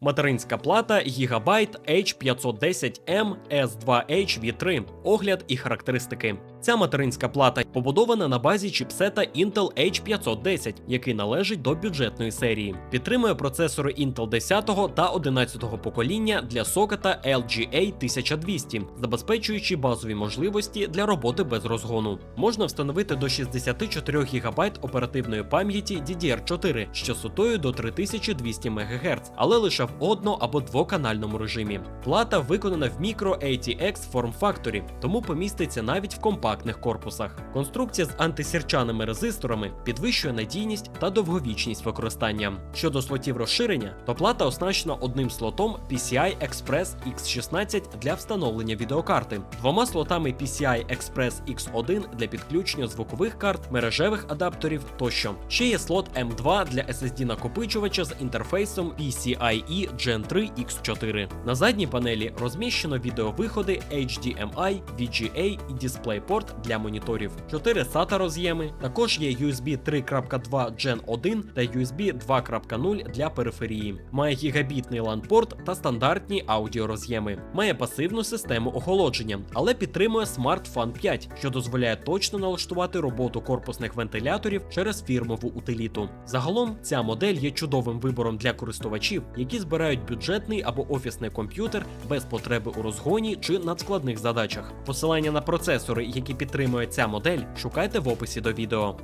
Материнська плата Gigabyte H510M S2H V3. Огляд і характеристики. Ця материнська плата побудована на базі чіпсета Intel H510, який належить до бюджетної серії. Підтримує процесори Intel 10 та 11 покоління для сокета LGA 1200, забезпечуючи базові можливості для роботи без розгону. Можна встановити до 64 ГБ оперативної пам'яті DDR4 з частотою до 3200 МГц, але лише в одно- або двоканальному режимі. Плата виконана в Micro ATX Form Factory, тому поміститься навіть в компактних корпусах. Конструкція з антисірчаними резисторами підвищує надійність та довговічність використання. Щодо слотів розширення, то плата оснащена одним слотом PCI Express X16 для встановлення відеокарти, двома слотами PCI Express X1 для підключення звукових карт, мережевих адаптерів тощо. Ще є слот M2 для SSD накопичувача з інтерфейсом PCIe Gen 3 X4. На задній панелі розміщено відеовиходи HDMI, VGA і DisplayPort для моніторів, 4 SATA роз'єми. Також є USB 3.2 Gen 1 та USB 2.0 для периферії. Має гігабітний LAN-порт та стандартні аудіороз'єми. Має пасивну систему охолодження, але підтримує Smart Fan 5, що дозволяє точно налаштувати роботу корпусних вентиляторів через фірмову утиліту. Загалом ця модель є чудовим вибором для користувачів, які збирають бюджетний або офісний комп'ютер без потреби у розгоні чи надскладних задачах. Посилання на процесори, які підтримує ця модель, шукайте в описі до відео.